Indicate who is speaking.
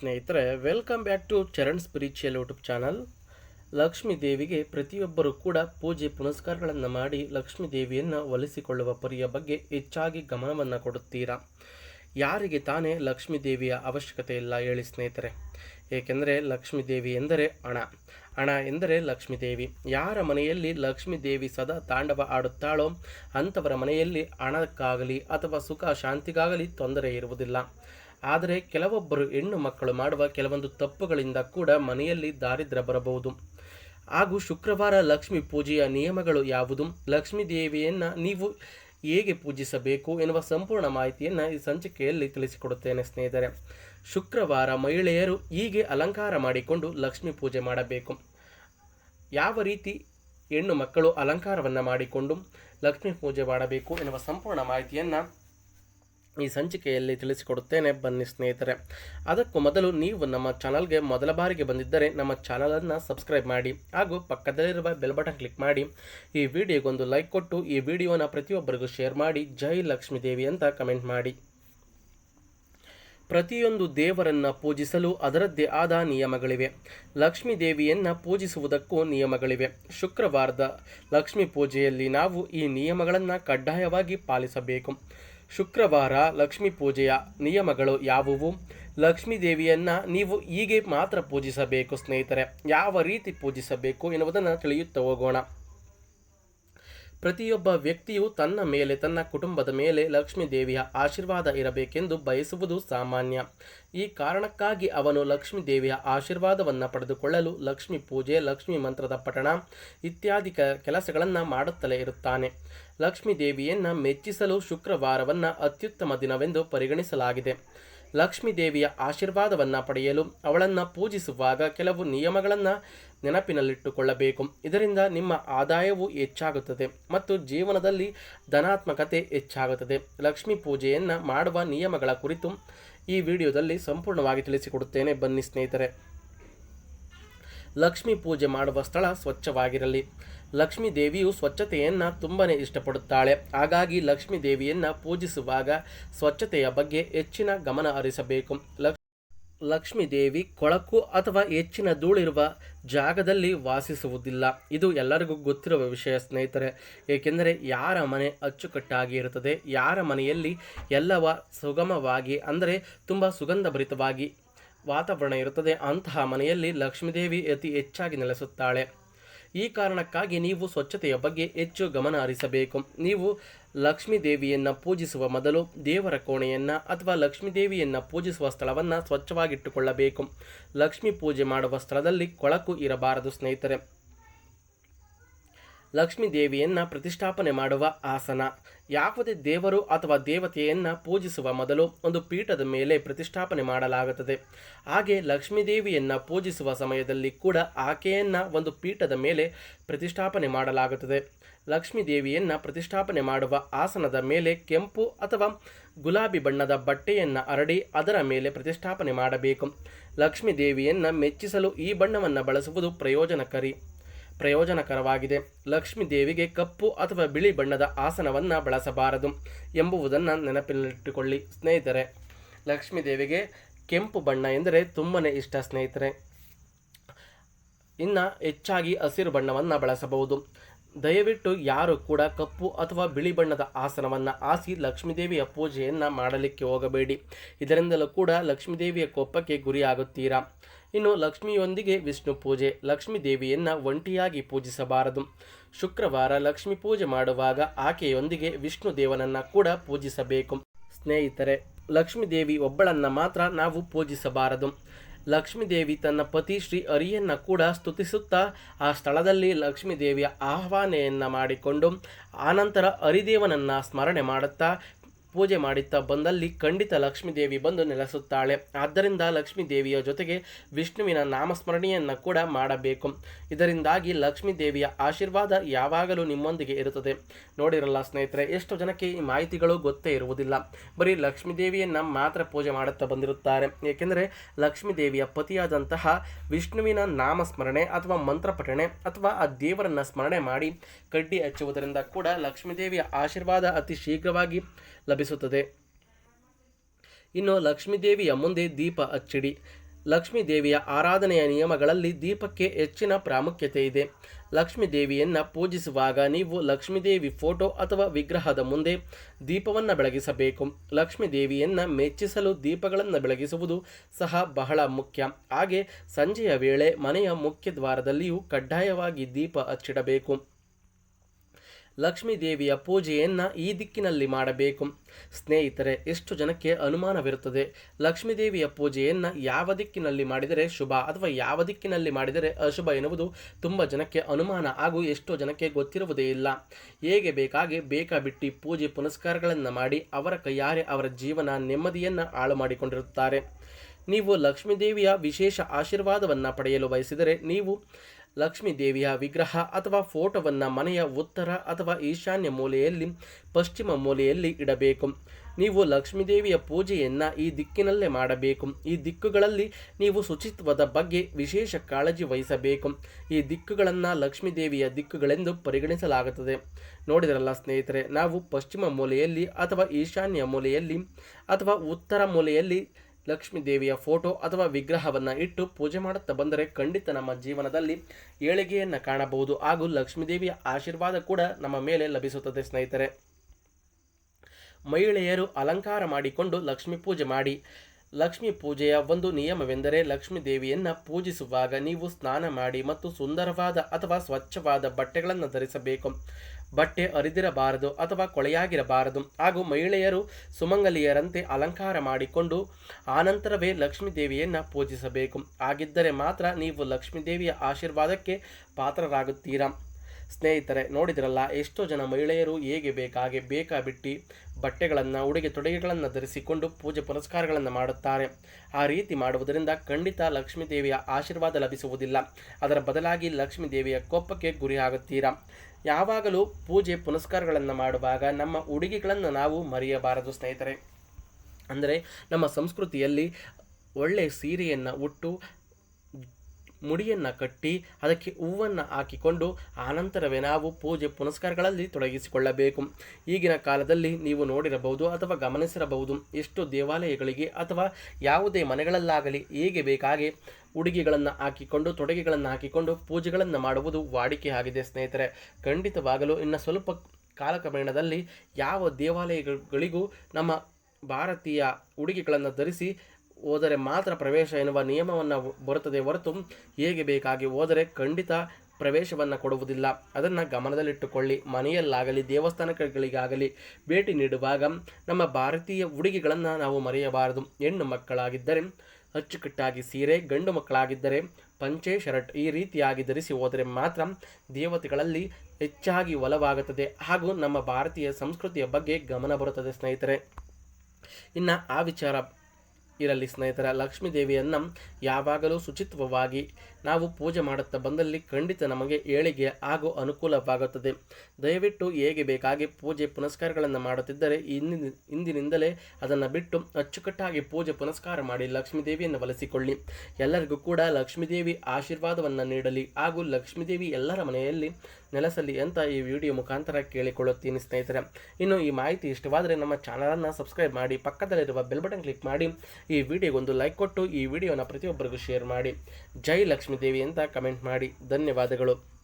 Speaker 1: ಸ್ನೇಹಿತರೆ welcome back to Charan spiritual YouTube channel. Lakshmi ದೇವಿಗೆ ಪ್ರತಿಯೊಬ್ಬರೂ ಕೂಡ ಪೂಜೆ ಪುನಸ್ಕಾರಗಳನ್ನು ಮಾಡಿ ಲಕ್ಷ್ಮೀ ದೇವಿಯನ್ನು ಒಲಿಸಿಕೊಳ್ಳುವ ಪರಿಯ ಬಗ್ಗೆ ಹೆಚ್ಚಾಗಿ ಗಮನವನ್ನು ಕೊಡುತ್ತೀರಾ? ಯಾರಿಗೆ ತಾನೇ ಲಕ್ಷ್ಮೀ ದೇವಿಯ ಅವಶ್ಯಕತೆ ಇಲ್ಲ ಹೇಳಿ ಸ್ನೇಹಿತರೆ. ಏಕೆಂದರೆ ಲಕ್ಷ್ಮೀ ದೇವಿ ಎಂದರೆ ಹಣ. ಹಣ ಎಂದರೆ ಲಕ್ಷ್ಮೀ ದೇವಿ. ಯಾರ ಮನೆಯಲ್ಲಿ ಲಕ್ಷ್ಮೀ ದೇವಿ ಸದಾ ತಾಂಡವ ಆಡುತ್ತಾಳೋ, ಅಂಥವರ ಮನೆಯಲ್ಲಿ ಹಣಕ್ಕಾಗಲಿ ಅಥವಾ ಸುಖ ಶಾಂತಿಗಾಗಲಿ ತೊಂದರೆ ಇರುವುದಿಲ್ಲ. ಆದರೆ ಕೆಲವೊಬ್ಬರು ಹೆಣ್ಣು ಮಕ್ಕಳು ಮಾಡುವ ಕೆಲವೊಂದು ತಪ್ಪುಗಳಿಂದ ಕೂಡ ಮನೆಯಲ್ಲಿ ದಾರಿದ್ರ್ಯ ಬರಬಹುದು. ಹಾಗೂ ಶುಕ್ರವಾರ ಲಕ್ಷ್ಮಿ ಪೂಜೆಯ ನಿಯಮಗಳು ಯಾವುದು? ಲಕ್ಷ್ಮೀ ದೇವಿಯನ್ನು ನೀವು ಹೇಗೆ ಪೂಜಿಸಬೇಕು ಎನ್ನುವ ಸಂಪೂರ್ಣ ಮಾಹಿತಿಯನ್ನು ಈ ಸಂಚಿಕೆಯಲ್ಲಿ ತಿಳಿಸಿಕೊಡುತ್ತೇನೆ ಸ್ನೇಹಿತರೆ. ಶುಕ್ರವಾರ ಮಹಿಳೆಯರು ಹೀಗೆ ಅಲಂಕಾರ ಮಾಡಿಕೊಂಡು ಲಕ್ಷ್ಮೀ ಪೂಜೆ ಮಾಡಬೇಕು. ಯಾವ ರೀತಿ ಹೆಣ್ಣು ಮಕ್ಕಳು ಅಲಂಕಾರವನ್ನು ಮಾಡಿಕೊಂಡು ಲಕ್ಷ್ಮೀ ಪೂಜೆ ಮಾಡಬೇಕು ಎನ್ನುವ ಸಂಪೂರ್ಣ ಮಾಹಿತಿಯನ್ನು ಈ ಸಂಚಿಕೆಯಲ್ಲಿ ತಿಳಿಸಿಕೊಡುತ್ತೇನೆ, ಬನ್ನಿ ಸ್ನೇಹಿತರೆ. ಅದಕ್ಕೂ ಮೊದಲು ನೀವು ನಮ್ಮ ಚಾನಲ್ಗೆ ಮೊದಲ ಬಾರಿಗೆ ಬಂದಿದ್ದರೆ ನಮ್ಮ ಚಾನಲನ್ನು ಸಬ್ಸ್ಕ್ರೈಬ್ ಮಾಡಿ, ಹಾಗೂ ಪಕ್ಕದಲ್ಲಿರುವ ಬೆಲ್ ಬಟನ್ ಕ್ಲಿಕ್ ಮಾಡಿ. ಈ ವಿಡಿಯೋಗೊಂದು ಲೈಕ್ ಕೊಟ್ಟು, ಈ ವಿಡಿಯೋನ ಪ್ರತಿಯೊಬ್ಬರಿಗೂ ಶೇರ್ ಮಾಡಿ, ಜೈ ಲಕ್ಷ್ಮೀ ದೇವಿ ಅಂತ ಕಮೆಂಟ್ ಮಾಡಿ. ಪ್ರತಿಯೊಂದು ದೇವರನ್ನ ಪೂಜಿಸಲು ಅದರದ್ದೇ ಆದ ನಿಯಮಗಳಿವೆ. ಲಕ್ಷ್ಮೀ ದೇವಿಯನ್ನು ಪೂಜಿಸುವುದಕ್ಕೂ ನಿಯಮಗಳಿವೆ. ಶುಕ್ರವಾರದ ಲಕ್ಷ್ಮೀ ಪೂಜೆಯಲ್ಲಿ ನಾವು ಈ ನಿಯಮಗಳನ್ನು ಕಡ್ಡಾಯವಾಗಿ ಪಾಲಿಸಬೇಕು. ಶುಕ್ರವಾರ ಲಕ್ಷ್ಮೀ ಪೂಜೆಯ ನಿಯಮಗಳು ಯಾವುವು? ಲಕ್ಷ್ಮೀ ದೇವಿಯನ್ನು ನೀವು ಹೀಗೆ ಮಾತ್ರ ಪೂಜಿಸಬೇಕು ಸ್ನೇಹಿತರೆ, ಯಾವ ರೀತಿ ಪೂಜಿಸಬೇಕು ಎನ್ನುವುದನ್ನು ತಿಳಿಯುತ್ತಾ ಹೋಗೋಣ. ಪ್ರತಿಯೊಬ್ಬ ವ್ಯಕ್ತಿಯು ತನ್ನ ಮೇಲೆ, ತನ್ನ ಕುಟುಂಬದ ಮೇಲೆ ಲಕ್ಷ್ಮೀ ದೇವಿಯ ಆಶೀರ್ವಾದ ಇರಬೇಕೆಂದು ಬಯಸುವುದು ಸಾಮಾನ್ಯ. ಈ ಕಾರಣಕ್ಕಾಗಿ ಅವನು ಲಕ್ಷ್ಮೀ ದೇವಿಯ ಆಶೀರ್ವಾದವನ್ನು ಪಡೆದುಕೊಳ್ಳಲು ಲಕ್ಷ್ಮೀ ಪೂಜೆ, ಲಕ್ಷ್ಮೀ ಮಂತ್ರದ ಪಠಣ ಇತ್ಯಾದಿ ಕೆಲಸಗಳನ್ನು ಮಾಡುತ್ತಲೇ ಇರುತ್ತಾನೆ. ಲಕ್ಷ್ಮೀ ದೇವಿಯನ್ನು ಮೆಚ್ಚಿಸಲು ಶುಕ್ರವಾರವನ್ನು ಅತ್ಯುತ್ತಮ ದಿನವೆಂದು ಪರಿಗಣಿಸಲಾಗಿದೆ. ಲಕ್ಷ್ಮೀ ದೇವಿಯ ಆಶೀರ್ವಾದವನ್ನು ಪಡೆಯಲು ಅವಳನ್ನು ಪೂಜಿಸುವಾಗ ಕೆಲವು ನಿಯಮಗಳನ್ನು ನೆನಪಿನಲ್ಲಿಟ್ಟುಕೊಳ್ಳಬೇಕು. ಇದರಿಂದ ನಿಮ್ಮ ಆದಾಯವು ಹೆಚ್ಚಾಗುತ್ತದೆ ಮತ್ತು ಜೀವನದಲ್ಲಿ ಧನಾತ್ಮಕತೆ ಹೆಚ್ಚಾಗುತ್ತದೆ. ಲಕ್ಷ್ಮೀ ಪೂಜೆಯನ್ನು ಮಾಡುವ ನಿಯಮಗಳ ಕುರಿತು ಈ ವಿಡಿಯೋದಲ್ಲಿ ಸಂಪೂರ್ಣವಾಗಿ ತಿಳಿಸಿಕೊಡುತ್ತೇನೆ. ಬನ್ನಿ ಸ್ನೇಹಿತರೆ. ಲಕ್ಷ್ಮೀ ಪೂಜೆ ಮಾಡುವ ಸ್ಥಳ ಸ್ವಚ್ಛವಾಗಿರಲಿ. ಲಕ್ಷ್ಮೀ ದೇವಿಯು ಸ್ವಚ್ಛತೆಯನ್ನು ತುಂಬನೇ ಇಷ್ಟಪಡುತ್ತಾಳೆ. ಹಾಗಾಗಿ ಲಕ್ಷ್ಮೀ ದೇವಿಯನ್ನು ಪೂಜಿಸುವಾಗ ಸ್ವಚ್ಛತೆಯ ಬಗ್ಗೆ ಹೆಚ್ಚಿನ ಗಮನ ಹರಿಸಬೇಕು. ಲಕ್, ಲಕ್ಷ್ಮೀ ದೇವಿ ಕೊಳಕು ಅಥವಾ ಹೆಚ್ಚಿನ ಧೂಳಿರುವ ಜಾಗದಲ್ಲಿ ವಾಸಿಸುವುದಿಲ್ಲ. ಇದು ಎಲ್ಲರಿಗೂ ಗೊತ್ತಿರುವ ವಿಷಯ ಸ್ನೇಹಿತರೆ. ಏಕೆಂದರೆ ಯಾರ ಮನೆ ಅಚ್ಚುಕಟ್ಟಾಗಿ ಇರುತ್ತದೆ, ಯಾರ ಮನೆಯಲ್ಲಿ ಎಲ್ಲವ ಸುಗಮವಾಗಿ ಅಂದರೆ ತುಂಬ ಸುಗಂಧಭರಿತವಾಗಿ ವಾತಾವರಣ ಇರುತ್ತದೆ, ಅಂತಹ ಮನೆಯಲ್ಲಿ ಲಕ್ಷ್ಮೀದೇವಿ ಅತಿ ಹೆಚ್ಚಾಗಿ ನೆಲೆಸುತ್ತಾಳೆ. ಈ ಕಾರಣಕ್ಕಾಗಿ ನೀವು ಸ್ವಚ್ಛತೆಯ ಬಗ್ಗೆ ಹೆಚ್ಚು ಗಮನ ಹರಿಸಬೇಕು. ನೀವು ಲಕ್ಷ್ಮೀ ದೇವಿಯನ್ನು ಪೂಜಿಸುವ ಮೊದಲು ದೇವರ ಕೋಣೆಯನ್ನು ಅಥವಾ ಲಕ್ಷ್ಮೀ ದೇವಿಯನ್ನು ಪೂಜಿಸುವ ಸ್ಥಳವನ್ನು ಸ್ವಚ್ಛವಾಗಿಟ್ಟುಕೊಳ್ಳಬೇಕು. ಲಕ್ಷ್ಮೀ ಪೂಜೆ ಮಾಡುವ ಸ್ಥಳದಲ್ಲಿ ಕೊಳಕು ಇರಬಾರದು ಸ್ನೇಹಿತರೆ. ಲಕ್ಷ್ಮೀ ದೇವಿಯನ್ನು ಪ್ರತಿಷ್ಠಾಪನೆ ಮಾಡುವ ಆಸನ. ಯಾವುದೇ ದೇವರು ಅಥವಾ ದೇವತೆಯನ್ನು ಪೂಜಿಸುವ ಮೊದಲು ಒಂದು ಪೀಠದ ಮೇಲೆ ಪ್ರತಿಷ್ಠಾಪನೆ ಮಾಡಲಾಗುತ್ತದೆ. ಹಾಗೆ ಲಕ್ಷ್ಮೀ ದೇವಿಯನ್ನು ಪೂಜಿಸುವ ಸಮಯದಲ್ಲಿ ಕೂಡ ಆಕೆಯನ್ನು ಒಂದು ಪೀಠದ ಮೇಲೆ ಪ್ರತಿಷ್ಠಾಪನೆ ಮಾಡಲಾಗುತ್ತದೆ. ಲಕ್ಷ್ಮೀ ದೇವಿಯನ್ನು ಪ್ರತಿಷ್ಠಾಪನೆ ಮಾಡುವ ಆಸನದ ಮೇಲೆ ಕೆಂಪು ಅಥವಾ ಗುಲಾಬಿ ಬಣ್ಣದ ಬಟ್ಟೆಯನ್ನು ಅರಡಿ ಅದರ ಮೇಲೆ ಪ್ರತಿಷ್ಠಾಪನೆ ಮಾಡಬೇಕು. ಲಕ್ಷ್ಮೀ ದೇವಿಯನ್ನು ಮೆಚ್ಚಿಸಲು ಈ ಬಣ್ಣವನ್ನು ಬಳಸುವುದು ಪ್ರಯೋಜನಕಾರಿ. ಪ್ರಯೋಜನಕರವಾಗಿದೆ. ಲಕ್ಷ್ಮೀ ದೇವಿಗೆ ಕಪ್ಪು ಅಥವಾ ಬಿಳಿ ಬಣ್ಣದ ಆಸನವನ್ನು ಬಳಸಬಾರದು ಎಂಬುವುದನ್ನು ನೆನಪಿನಲ್ಲಿಟ್ಟುಕೊಳ್ಳಿ ಸ್ನೇಹಿತರೆ. ಲಕ್ಷ್ಮೀ ದೇವಿಗೆ ಕೆಂಪು ಬಣ್ಣ ಎಂದರೆ ತುಂಬನೇ ಇಷ್ಟ ಸ್ನೇಹಿತರೆ. ಇನ್ನು ಹೆಚ್ಚಾಗಿ ಹಸಿರು ಬಣ್ಣವನ್ನು ಬಳಸಬಹುದು. ದಯವಿಟ್ಟು ಯಾರು ಕೂಡ ಕಪ್ಪು ಅಥವಾ ಬಿಳಿ ಬಣ್ಣದ ಆಸನವನ್ನು ಆಸಿ ಲಕ್ಷ್ಮೀದೇವಿಯ ಪೂಜೆಯನ್ನು ಮಾಡಲಿಕ್ಕೆ ಹೋಗಬೇಡಿ. ಇದರಿಂದಲೂ ಕೂಡ ಲಕ್ಷ್ಮೀದೇವಿಯ ಕೋಪಕ್ಕೆ ಗುರಿಯಾಗುತ್ತೀರಾ? ಇನ್ನು ಲಕ್ಷ್ಮಿಯೊಂದಿಗೆ ವಿಷ್ಣು ಪೂಜೆ. ಲಕ್ಷ್ಮೀ ದೇವಿಯನ್ನು ಒಂಟಿಯಾಗಿ ಪೂಜಿಸಬಾರದು. ಶುಕ್ರವಾರ ಲಕ್ಷ್ಮಿ ಪೂಜೆ ಮಾಡುವಾಗ ಆಕೆಯೊಂದಿಗೆ ವಿಷ್ಣು ದೇವನನ್ನು ಕೂಡ ಪೂಜಿಸಬೇಕು. ಸ್ನೇಹಿತರೆ, ಲಕ್ಷ್ಮೀ ದೇವಿ ಒಬ್ಬಳನ್ನು ಮಾತ್ರ ನಾವು ಪೂಜಿಸಬಾರದು. ಲಕ್ಷ್ಮೀ ದೇವಿ ತನ್ನ ಪತಿ ಶ್ರೀ ಹರಿಯನ್ನು ಕೂಡ ಸ್ತುತಿಸುತ್ತಾ ಆ ಸ್ಥಳದಲ್ಲಿ ಲಕ್ಷ್ಮೀ ದೇವಿಯ ಆಹ್ವಾನೆಯನ್ನು ಮಾಡಿಕೊಂಡು ಆನಂತರ ಹರಿದೇವನನ್ನು ಸ್ಮರಣೆ ಮಾಡುತ್ತಾ ಪೂಜೆ ಮಾಡುತ್ತಾ ಬಂದಲ್ಲಿ ಖಂಡಿತ ಲಕ್ಷ್ಮೀದೇವಿ ಬಂದು ನೆಲೆಸುತ್ತಾಳೆ. ಆದ್ದರಿಂದ ಲಕ್ಷ್ಮೀದೇವಿಯ ಜೊತೆಗೆ ವಿಷ್ಣುವಿನ ನಾಮಸ್ಮರಣೆಯನ್ನು ಕೂಡ ಮಾಡಬೇಕು. ಇದರಿಂದಾಗಿ ಲಕ್ಷ್ಮೀ ದೇವಿಯ ಆಶೀರ್ವಾದ ಯಾವಾಗಲೂ ನಿಮ್ಮೊಂದಿಗೆ ಇರುತ್ತದೆ. ನೋಡಿರಲ್ಲ ಸ್ನೇಹಿತರೆ, ಎಷ್ಟು ಜನಕ್ಕೆ ಈ ಮಾಹಿತಿಗಳು ಗೊತ್ತೇ ಇರುವುದಿಲ್ಲ. ಬರೀ ಲಕ್ಷ್ಮೀ ದೇವಿಯನ್ನು ಮಾತ್ರ ಪೂಜೆ ಮಾಡುತ್ತಾ ಬಂದಿರುತ್ತಾರೆ. ಏಕೆಂದರೆ ಲಕ್ಷ್ಮೀದೇವಿಯ ಪತಿಯಾದಂತಹ ವಿಷ್ಣುವಿನ ನಾಮಸ್ಮರಣೆ ಅಥವಾ ಮಂತ್ರಪಠಣೆ ಅಥವಾ ಆ ದೇವರನ್ನು ಸ್ಮರಣೆ ಮಾಡಿ ಕಡ್ಡಿ ಹಚ್ಚುವುದರಿಂದ ಕೂಡ ಲಕ್ಷ್ಮೀದೇವಿಯ ಆಶೀರ್ವಾದ ಅತಿ ಶೀಘ್ರವಾಗಿ ಲಭಿಸುತ್ತದೆ. ಇನ್ನು ಲಕ್ಷ್ಮೀದೇವಿಯ ಮುಂದೆ ದೀಪ ಅಚ್ಚಿಡಿ ಲಕ್ಷ್ಮೀ ದೇವಿಯ ಆರಾಧನೆಯ ನಿಯಮಗಳಲ್ಲಿ ದೀಪಕ್ಕೆ ಹೆಚ್ಚಿನ ಪ್ರಾಮುಖ್ಯತೆ ಇದೆ. ಲಕ್ಷ್ಮೀ ದೇವಿಯನ್ನು ಪೂಜಿಸುವಾಗ ನೀವು ಲಕ್ಷ್ಮೀದೇವಿ ಫೋಟೋ ಅಥವಾ ವಿಗ್ರಹದ ಮುಂದೆ ದೀಪವನ್ನು ಬೆಳಗಿಸಬೇಕು. ಲಕ್ಷ್ಮೀ ದೇವಿಯನ್ನು ಮೆಚ್ಚಿಸಲು ದೀಪಗಳನ್ನು ಬೆಳಗಿಸುವುದು ಸಹ ಬಹಳ ಮುಖ್ಯ. ಹಾಗೆ ಸಂಜೆಯ ವೇಳೆ ಮನೆಯ ಮುಖ್ಯ ದ್ವಾರದಲ್ಲಿಯೂ ಕಡ್ಡಾಯವಾಗಿ ದೀಪ ಹಚ್ಚಿಡಬೇಕು. ಲಕ್ಷ್ಮೀ ದೇವಿಯ ಪೂಜೆಯನ್ನು ಈ ದಿಕ್ಕಿನಲ್ಲಿ ಮಾಡಬೇಕು. ಸ್ನೇಹಿತರೆ, ಎಷ್ಟು ಜನಕ್ಕೆ ಅನುಮಾನವಿರುತ್ತದೆ? ಲಕ್ಷ್ಮೀ ದೇವಿಯ ಪೂಜೆಯನ್ನು ಯಾವ ದಿಕ್ಕಿನಲ್ಲಿ ಮಾಡಿದರೆ ಶುಭ ಅಥವಾ ಯಾವ ದಿಕ್ಕಿನಲ್ಲಿ ಮಾಡಿದರೆ ಅಶುಭ ಎನ್ನುವುದು ತುಂಬ ಜನಕ್ಕೆ ಅನುಮಾನ ಹಾಗೂ ಎಷ್ಟೋ ಜನಕ್ಕೆ ಗೊತ್ತಿರುವುದೇ ಇಲ್ಲ. ಹೇಗೆ ಬೇಕಾಗಿ ಬೇಕಾಬಿಟ್ಟಿ ಪೂಜೆ ಪುನಸ್ಕಾರಗಳನ್ನು ಮಾಡಿ ಅವರ ಕೈಯಾರೆ ಅವರ ಜೀವನ ನೆಮ್ಮದಿಯನ್ನು ಹಾಳು ಮಾಡಿಕೊಂಡಿರುತ್ತಾರೆ. ನೀವು ಲಕ್ಷ್ಮೀ ದೇವಿಯ ವಿಶೇಷ ಆಶೀರ್ವಾದವನ್ನು ಪಡೆಯಲು ಬಯಸಿದರೆ ನೀವು ಲಕ್ಷ್ಮೀ ದೇವಿಯ ವಿಗ್ರಹ ಅಥವಾ ಫೋಟೋವನ್ನು ಮನೆಯ ಉತ್ತರ ಅಥವಾ ಈಶಾನ್ಯ ಮೂಲೆಯಲ್ಲಿ, ಪಶ್ಚಿಮ ಮೂಲೆಯಲ್ಲಿ ಇಡಬೇಕು. ನೀವು ಲಕ್ಷ್ಮೀದೇವಿಯ ಪೂಜೆಯನ್ನು ಈ ದಿಕ್ಕಿನಲ್ಲೇ ಮಾಡಬೇಕು. ಈ ದಿಕ್ಕುಗಳಲ್ಲಿ ನೀವು ಶುಚಿತ್ವದ ಬಗ್ಗೆ ವಿಶೇಷ ಕಾಳಜಿ ವಹಿಸಬೇಕು. ಈ ದಿಕ್ಕುಗಳನ್ನು ಲಕ್ಷ್ಮೀದೇವಿಯ ದಿಕ್ಕುಗಳೆಂದು ಪರಿಗಣಿಸಲಾಗುತ್ತದೆ. ನೋಡಿದ್ರಲ್ಲ ಸ್ನೇಹಿತರೆ, ನಾವು ಪಶ್ಚಿಮ ಮೂಲೆಯಲ್ಲಿ ಅಥವಾ ಈಶಾನ್ಯ ಮೂಲೆಯಲ್ಲಿ ಅಥವಾ ಉತ್ತರ ಮೂಲೆಯಲ್ಲಿ ಲಕ್ಷ್ಮೀ ದೇವಿಯ ಫೋಟೋ ಅಥವಾ ವಿಗ್ರಹವನ್ನು ಇಟ್ಟು ಪೂಜೆ ಮಾಡುತ್ತಾ ಬಂದರೆ ಖಂಡಿತ ನಮ್ಮ ಜೀವನದಲ್ಲಿ ಏಳಿಗೆಯನ್ನು ಕಾಣಬಹುದು ಹಾಗೂ ಲಕ್ಷ್ಮೀ ದೇವಿಯ ಆಶೀರ್ವಾದ ಕೂಡ ನಮ್ಮ ಮೇಲೆ ಲಭಿಸುತ್ತದೆ, ಸ್ನೇಹಿತರೆ. ಮಹಿಳೆಯರು ಅಲಂಕಾರ ಮಾಡಿಕೊಂಡು ಲಕ್ಷ್ಮೀ ಪೂಜೆ ಮಾಡಿ ಲಕ್ಷ್ಮೀ ಪೂಜೆಯ ಒಂದು ನಿಯಮವೆಂದರೆ ಲಕ್ಷ್ಮೀ ದೇವಿಯನ್ನು ಪೂಜಿಸುವಾಗ ನೀವು ಸ್ನಾನ ಮಾಡಿ ಮತ್ತು ಸುಂದರವಾದ ಅಥವಾ ಸ್ವಚ್ಛವಾದ ಬಟ್ಟೆಗಳನ್ನು ಧರಿಸಬೇಕು. ಬಟ್ಟೆ ಅರಿದಿರಬಾರದು ಅಥವಾ ಕೊಳೆಯಾಗಿರಬಾರದು. ಹಾಗೂ ಮಹಿಳೆಯರು ಸುಮಂಗಲಿಯರಂತೆ ಅಲಂಕಾರ ಮಾಡಿಕೊಂಡು ಆನಂತರವೇ ಲಕ್ಷ್ಮೀ ದೇವಿಯನ್ನು ಪೂಜಿಸಬೇಕು. ಹಾಗಿದ್ದರೆ ಮಾತ್ರ ನೀವು ಲಕ್ಷ್ಮೀ ದೇವಿಯ ಆಶೀರ್ವಾದಕ್ಕೆ ಪಾತ್ರರಾಗುತ್ತೀರಾ. ಸ್ನೇಹಿತರೆ, ನೋಡಿದ್ರಲ್ಲ, ಎಷ್ಟೋ ಜನ ಮಹಿಳೆಯರು ಹೇಗೆ ಬೇಕಾಗೆ ಬೇಕಾಬಿಟ್ಟಿ ಬಟ್ಟೆಗಳನ್ನು, ಉಡುಗೆ ತೊಡುಗೆಗಳನ್ನು ಧರಿಸಿಕೊಂಡು ಪೂಜೆ ಪುರಸ್ಕಾರಗಳನ್ನು ಮಾಡುತ್ತಾರೆ. ಆ ರೀತಿ ಮಾಡುವುದರಿಂದ ಖಂಡಿತ ಲಕ್ಷ್ಮೀ ದೇವಿಯ ಆಶೀರ್ವಾದ ಲಭಿಸುವುದಿಲ್ಲ. ಅದರ ಬದಲಾಗಿ ಲಕ್ಷ್ಮೀ ದೇವಿಯ ಕೋಪಕ್ಕೆ ಗುರಿಯಾಗುತ್ತೀರಾ ಯಾವಾಗಲೂ ಪೂಜೆ ಪುನಸ್ಕಾರಗಳನ್ನು ಮಾಡುವಾಗ ನಮ್ಮ ಉಡುಗೆಗಳನ್ನು ನಾವು ಮರೆಯಬಾರದು ಸ್ನೇಹಿತರೆ. ಅಂದರೆ ನಮ್ಮ ಸಂಸ್ಕೃತಿಯಲ್ಲಿ ಒಳ್ಳೆಯ ಸೀರೆಯನ್ನು ಉಟ್ಟು ಮುಡಿಯನ್ನು ಕಟ್ಟಿ ಅದಕ್ಕೆ ಹೂವನ್ನು ಹಾಕಿಕೊಂಡು ಆನಂತರವೇ ನಾವು ಪೂಜೆ ಪುನಸ್ಕಾರಗಳಲ್ಲಿ ತೊಡಗಿಸಿಕೊಳ್ಳಬೇಕು. ಈಗಿನ ಕಾಲದಲ್ಲಿ ನೀವು ನೋಡಿರಬಹುದು ಅಥವಾ ಗಮನಿಸಿರಬಹುದು ಎಷ್ಟು ದೇವಾಲಯಗಳಿಗೆ ಅಥವಾ ಯಾವುದೇ ಮನೆಗಳಲ್ಲಾಗಲಿ ಹೇಗೆ ಬೇಕಾಗಿ ಉಡುಗೆಗಳನ್ನು ಹಾಕಿಕೊಂಡು, ತೊಡಗೆಗಳನ್ನು ಹಾಕಿಕೊಂಡು ಪೂಜೆಗಳನ್ನು ಮಾಡುವುದು ವಾಡಿಕೆ ಆಗಿದೆ ಸ್ನೇಹಿತರೆ. ಖಂಡಿತವಾಗಲು ಇನ್ನು ಸ್ವಲ್ಪ ಕಾಲಕ್ರಮೇಣದಲ್ಲಿ ಯಾವ ದೇವಾಲಯಗಳಿಗೂ ನಮ್ಮ ಭಾರತೀಯ ಉಡುಗೆಗಳನ್ನು ಧರಿಸಿ ಹೋದರೆ ಮಾತ್ರ ಪ್ರವೇಶ ಎನ್ನುವ ನಿಯಮವನ್ನು ಬರುತ್ತದೆ ಹೊರತು ಹೇಗೆ ಬೇಕಾಗಿ ಹೋದರೆ ಖಂಡಿತ ಪ್ರವೇಶವನ್ನು ಕೊಡುವುದಿಲ್ಲ. ಅದನ್ನು ಗಮನದಲ್ಲಿಟ್ಟುಕೊಳ್ಳಿ. ಮನೆಯಲ್ಲಾಗಲಿ ದೇವಸ್ಥಾನಗಳಿಗಾಗಲಿ ಭೇಟಿ ನೀಡುವಾಗ ನಮ್ಮ ಭಾರತೀಯ ಉಡುಗೆಗಳನ್ನು ನಾವು ಮರೆಯಬಾರದು. ಹೆಣ್ಣು ಮಕ್ಕಳಾಗಿದ್ದರೆ ಅಚ್ಚುಕಟ್ಟಾಗಿ ಸೀರೆ, ಗಂಡು ಮಕ್ಕಳಾಗಿದ್ದರೆ ಪಂಚೆ, ಶರ್ಟ್ ಈ ರೀತಿಯಾಗಿ ಧರಿಸಿ ಹೋದರೆ ಮಾತ್ರ ದೇವತೆಗಳಲ್ಲಿ ಹೆಚ್ಚಾಗಿ ಒಲವಾಗುತ್ತದೆ. ಹಾಗೂ ನಮ್ಮ ಭಾರತೀಯ ಸಂಸ್ಕೃತಿಯ ಬಗ್ಗೆ ಗಮನ ಬರುತ್ತದೆ ಸ್ನೇಹಿತರೆ. ಇನ್ನು ಆ ವಿಚಾರ ಇರಲಿ ಸ್ನೇಹಿತರ, ಲಕ್ಷ್ಮೀ ದೇವಿಯನ್ನು ಯಾವಾಗಲೂ ಶುಚಿತ್ವವಾಗಿ ನಾವು ಪೂಜೆ ಮಾಡುತ್ತಾ ಬಂದಲ್ಲಿ ಖಂಡಿತ ನಮಗೆ ಏಳಿಗೆ ಹಾಗೂ ಅನುಕೂಲವಾಗುತ್ತದೆ. ದಯವಿಟ್ಟು ಹೇಗೆ ಬೇಕಾಗಿ ಪೂಜೆ ಪುನಸ್ಕಾರಗಳನ್ನು ಮಾಡುತ್ತಿದ್ದರೆ ಇಂದಿನ, ಇಂದಿನಿಂದಲೇ ಅದನ್ನು ಬಿಟ್ಟು ಅಚ್ಚುಕಟ್ಟಾಗಿ ಪೂಜೆ ಪುನಸ್ಕಾರ ಮಾಡಿ ಲಕ್ಷ್ಮೀ ದೇವಿಯನ್ನು ಬಳಸಿಕೊಳ್ಳಿ ಎಲ್ಲರಿಗೂ ಕೂಡ ಲಕ್ಷ್ಮೀದೇವಿ ಆಶೀರ್ವಾದವನ್ನು ನೀಡಲಿ ಹಾಗೂ ಲಕ್ಷ್ಮೀದೇವಿ ಎಲ್ಲರ ಮನೆಯಲ್ಲಿ ನೆಲೆಸಲಿ ಅಂತ ಈ ವಿಡಿಯೋ ಮುಖಾಂತರ ಕೇಳಿಕೊಳ್ಳುತ್ತೀನಿ ಸ್ನೇಹಿತರೆ. ಇನ್ನು ಈ ಮಾಹಿತಿ ಇಷ್ಟವಾದರೆ ನಮ್ಮ ಚಾನಲನ್ನು ಸಬ್ಸ್ಕ್ರೈಬ್ ಮಾಡಿ, ಪಕ್ಕದಲ್ಲಿರುವ ಬೆಲ್ ಬಟನ್ ಕ್ಲಿಕ್ ಮಾಡಿ ಈ ವಿಡಿಯೋಗೊಂದು ಲೈಕ್ ಕೊಟ್ಟು ಈ ವಿಡಿಯೋನ ಪ್ರತಿಯೊಬ್ಬರಿಗೂ ಶೇರ್ ಮಾಡಿ. ಜೈ ಲಕ್ಷ್ಮೀ ದೇವಿ ಅಂತ ಕಮೆಂಟ್ ಮಾಡಿ. ಧನ್ಯವಾದಗಳು.